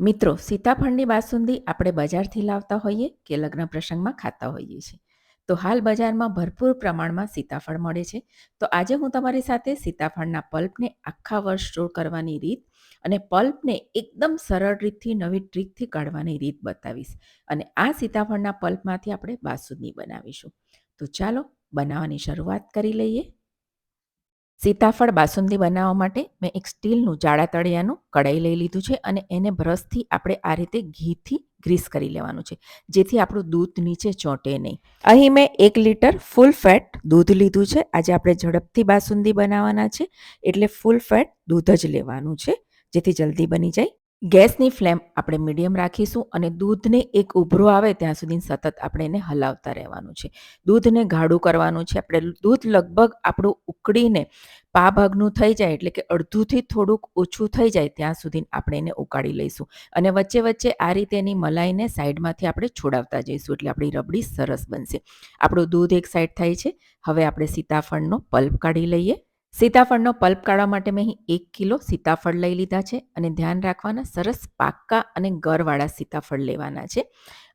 મિત્રો, સીતાફળની બાસુંદી આપણે બજારથી લાવતા હોઈએ કે લગ્ન પ્રસંગમાં ખાતા હોઈએ છીએ? તો હાલ બજારમાં ભરપૂર પ્રમાણમાં સીતાફળ મળે છે. તો આજે હું તમારી સાથે સીતાફળના પલ્પને આખા વર્ષ સ્ટોર કરવાની રીત અને પલ્પને એકદમ સરળ રીતથી, નવી ટ્રીકથી કાઢવાની રીત બતાવીશ. અને આ સીતાફળના પલ્પમાંથી આપણે બાસુંદી બનાવીશું. તો ચાલો, બનાવવાની શરૂઆત કરી લઈએ. સીતાફળ બાસુંદી બનાવવા માટે મેં એક સ્ટીલનું જાડા તળિયાનું કડાઈ લઈ લીધું છે અને એને બ્રશથી આપણે આ રીતે ઘીથી ગ્રીસ કરી લેવાનું છે, જેથી આપણું દૂધ નીચે ચોંટે નહીં. અહીં મેં એક લીટર ફૂલ ફેટ દૂધ લીધું છે. આજે આપણે ઝડપથી બાસુંદી બનાવવાના છે. એટલે ફૂલ ફેટ દૂધ જ લેવાનું છે, જેથી જલ્દી બની જાય. ગેસની ફ્લેમ આપણે મીડિયમ રાખીશું અને દૂધને એક ઉભરો આવે ત્યાં સુધી સતત આપણે એને હલાવતા રહેવાનું છે. દૂધને ગાઢું કરવાનું છે. આપણે દૂધ લગભગ આપણું ઉકળીને પા ભાગનું થઈ જાય એટલે કે અડધુંથી થોડુંક ઓછું થઈ જાય ત્યાં સુધી આપણે એને ઉકાળી લઈશું. અને વચ્ચે વચ્ચે આ રીતે એની મલાઈને સાઈડમાંથી આપણે છોડાવતા જઈશું એટલે આપણી રબડી સરસ બનશે. આપણું દૂધ એક સાઈડ થાય છે. હવે આપણે સીતાફળનો પલ્પ કાઢી લઈએ. સીતાફળનો પલ્પ કાઢવા માટે મેં અહીં એક કિલો સીતાફળ લઈ લીધા છે અને ધ્યાન રાખવાના સરસ પાક્કા અને ગરવાળા સીતાફળ લેવાના છે.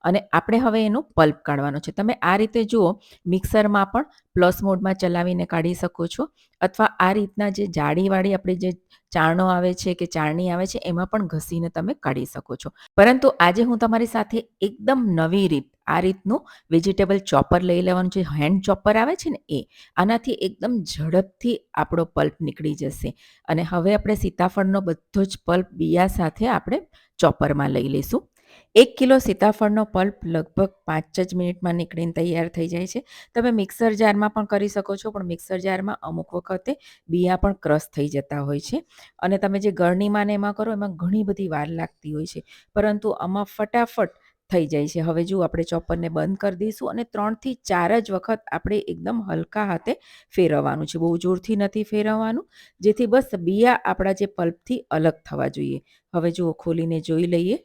અને આપણે હવે એનું પલ્પ કાઢવાનો છે. તમે આ રીતે જુઓ, મિક્સરમાં પણ પ્લસ મોડમાં ચલાવીને કાઢી શકો છો. અથવા આ રીતના જે જાળીવાળી આપણે જે ચારણો આવે છે કે ચારણી આવે છે, એમાં પણ ઘસીને તમે કાઢી શકો છો. પરંતુ આજે હું તમારી સાથે એકદમ નવી રીત, આ રીતનું વેજીટેબલ ચોપર લઈ લેવાનું છે, હેન્ડ ચોપર આવે છે ને એ, આનાથી એકદમ ઝડપથી આપણો પલ્પ નીકળી જશે. અને હવે આપણે સીતાફળનો બધો જ પલ્પ બિયા સાથે આપણે ચોપરમાં લઈ લઈશું. એક કિલો સીતાફળનો પલ્પ લગભગ પાંચ જ મિનિટમાં નીકળીને તૈયાર થઈ જાય છે. તમે મિક્સર જારમાં પણ કરી શકો છો, પણ મિક્સર જારમાં અમુક વખતે બિયા પણ ક્રશ થઈ જતા હોય છે. અને તમે જે ગળણીમાં ને એમાં કરો, એમાં ઘણી બધી વાર લાગતી હોય છે. પરંતુ આમાં ફટાફટ થઈ જાય છે. હવે જો આપણે ચોપરને બંધ કરી દઈશું અને ત્રણથી ચાર જ વખત આપણે એકદમ હલકા હાથે ફેરવવાનું છે. બહુ જોરથી નથી ફેરવવાનું, જેથી બસ બિયા આપણા જે પલ્પથી અલગ થવા જોઈએ. હવે જુઓ, ખોલીને જોઈ લઈએ.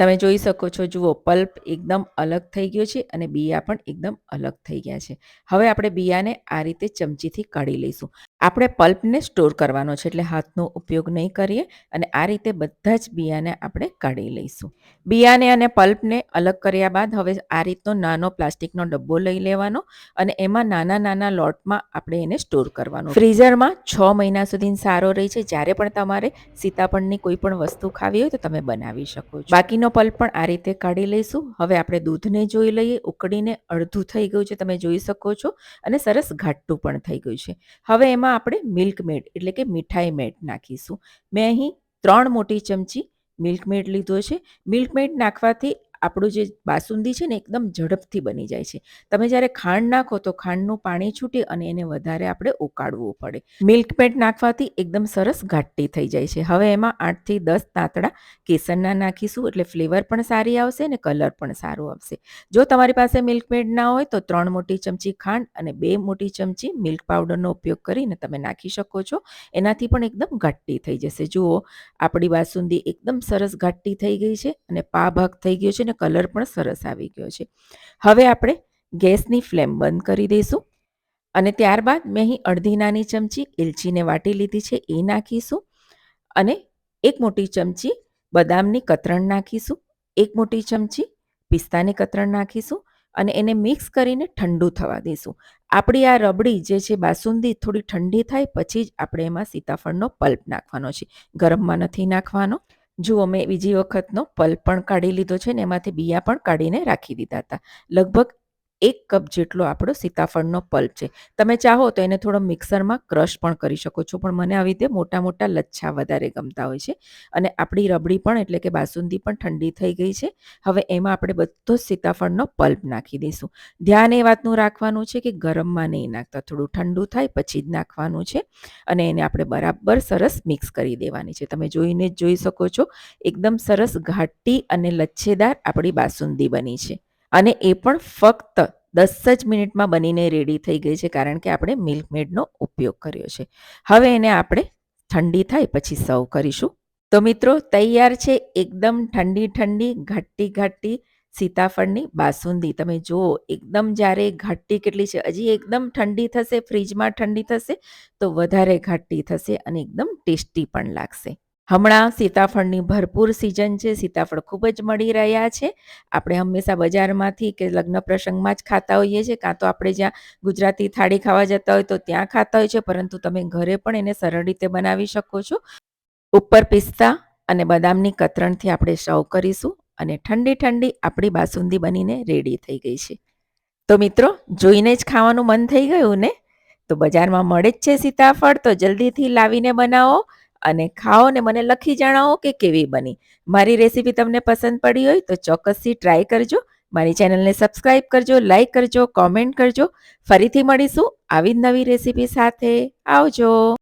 તમે જોઈ શકો છો, જુઓ, પલ્પ એકદમ અલગ થઈ ગયો છે અને બિયા પણ એકદમ અલગ થઈ ગયા છે. હવે આપણે બિયાને આ રીતે ચમચીથી કાઢી લઈશું. આપણે પલ્પને સ્ટોર કરવાનો છે એટલે હાથનો ઉપયોગ નહીં કરીએ અને આ રીતે બધા જ બિયાને આપણે કાઢી લઈશું. બિયાને અને પલ્પને અલગ કર્યા બાદ હવે આ રીતનો નાનો પ્લાસ્ટિકનો ડબ્બો લઈ લેવાનો અને એમાં નાના નાના લોટમાં આપણે એને સ્ટોર કરવાનો. ફ્રીઝરમાં છ મહિના સુધી સારો રહે છે. જ્યારે પણ તમારે સીતાફળની કોઈ પણ વસ્તુ ખાવી હોય તો તમે બનાવી શકો છો. બાકીનો પલ્પ પણ આ રીતે કાઢી લઈશું. હવે આપણે દૂધને જોઈ લઈએ. ઉકળીને અડધું થઈ ગયું છે, તમે જોઈ શકો છો. અને સરસ ઘાટું પણ થઈ ગયું છે. હવે એમાં આપણે મિલ્ક મેડ, એટલે કે મીઠાઈ મેડ નાખીશું. મેં અહીં ત્રણ મોટી ચમચી મિલ્ક મેડ લીધો છે. મિલ્ક મેડ નાખવાથી આપણું જે બાસુંદી છે ને એકદમ ઝડપથી બની જાય છે. તમે જ્યારે ખાંડ નાખો તો ખાંડનું પાણી છૂટે અને એને વધારે આપણે ઉકાળવું પડે. મિલ્ક પેટ નાખવાથી એકદમ સરસ ઘાટી થઈ જાય છે. હવે એમાં આઠથી દસ તાંતડા કેસરના નાખીશું એટલે ફ્લેવર પણ સારી આવશે અને કલર પણ સારો આવશે. જો તમારી પાસે મિલ્ક મેડ ના હોય તો ત્રણ મોટી ચમચી ખાંડ અને બે મોટી ચમચી મિલ્ક પાવડરનો ઉપયોગ કરીને તમે નાખી શકો છો. એનાથી પણ એકદમ ઘાટી થઈ જશે. જુઓ, આપણી બાસુંદી એકદમ સરસ ઘાટી થઈ ગઈ છે અને પા ભાગ થઈ ગયો છે અને કલર પણ સરસ આવી ગયો છે. હવે આપણે ગેસની ફ્લેમ બંધ કરી દઈશું અને ત્યારબાદ મેં અહીં અડધી નાની ચમચી એલચીને વાટી લીધી છે, એ નાખીશું અને એક મોટી ચમચી બદામની કતરણ નાખીશું, એક મોટી ચમચી પિસ્તાની કતરણ નાખીશું અને એને મિક્સ કરીને ઠંડુ થવા દઈશું. આપણી આ રબડી જે છે બાસુંદી થોડી ઠંડી થાય, પછી જ આપણે એમાં સીતાફળનો પલ્પ નાખવાનો છે. ગરમમાં નથી નાખવાનો. જુઓ, મેં બીજી વખતનો પલ્પ પણ કાઢી લીધો છે ને એમાંથી બિયા પણ કાઢીને રાખી દીધા હતા. લગભગ એક કપ જેટલો આપણો સીતાફળનો પલ્પ છે. તમે ચાહો તો એને થોડો મિક્સરમાં ક્રશ પણ કરી શકો છો, પણ મને આવી રીતે મોટા મોટા લચ્છા વધારે ગમતા હોય છે. અને આપણી રબડી પણ એટલે કે બાસુંદી પણ ઠંડી થઈ ગઈ છે. હવે એમાં આપણે બધો જ સીતાફળનો પલ્પ નાખી દઈશું. ધ્યાન એ વાતનું રાખવાનું છે કે ગરમમાં નહીં નાખતા. થોડું ઠંડુ થાય પછી જ નાખવાનું છે. અને એને આપણે બરાબર સરસ મિક્સ કરી દેવાની છે. તમે જોઈને જ જોઈ શકો છો. એકદમ સરસ ઘાટી અને લચ્છેદાર આપણી બાસુંદી બની છે. અને એ પણ ફક્ત દસ જ મિનિટમાં બનીને રેડી થઈ ગઈ છે, કારણ કે આપણે મિલ્કમેડનો ઉપયોગ કર્યો છે. હવે એને આપણે ઠંડી થાય પછી સર્વ કરીશું. તો મિત્રો, તૈયાર છે એકદમ ઠંડી ઠંડી ઘાટી ઘાટી સીતાફળની બાસુંદી. તમે જુઓ, એકદમ જ્યારે ઘાટી કેટલી છે, હજી એકદમ ઠંડી થશે, ફ્રીજમાં ઠંડી થશે, તો વધારે ઘાટી થશે અને એકદમ ટેસ્ટી પણ લાગશે. હમણાં સીતાફળની ભરપૂર સિઝન છે, સીતાફળ ખૂબ જ મળી રહ્યા છે. આપણે હંમેશા બજારમાંથી કે લગ્ન પ્રસંગમાં જ ખાતા હોઈએ છીએ, કાં તો આપણે જ્યાં ગુજરાતી થાળી ખાવા જતા હોય તો ત્યાં ખાતા હોય છે, પરંતુ તમે ઘરે પણ એને સરળ રીતે બનાવી શકો છો. ઉપર પિસ્તા અને બદામની કતરણથી આપણે સર્વ કરીશું અને ઠંડી ઠંડી આપણી બાસુંદી બનીને રેડી થઈ ગઈ છે. તો મિત્રો, જોઈને જ ખાવાનું મન થઈ ગયું ને? તો બજારમાં મળે જ છે સીતાફળ, તો જલ્દીથી લાવીને બનાવો. અને ખાઓ ને મને લખી જણાવો કે કેવી બની. મારી રેસીપી તમને પસંદ પડી હોય તો ચોક્કસથી ટ્રાય કરજો. મારી ચેનલને સબસ્ક્રાઈબ કરજો લાઈક કરજો કોમેન્ટ કરજો. ફરીથી મળીશું આવી જ નવી રેસીપી સાથે. આવજો.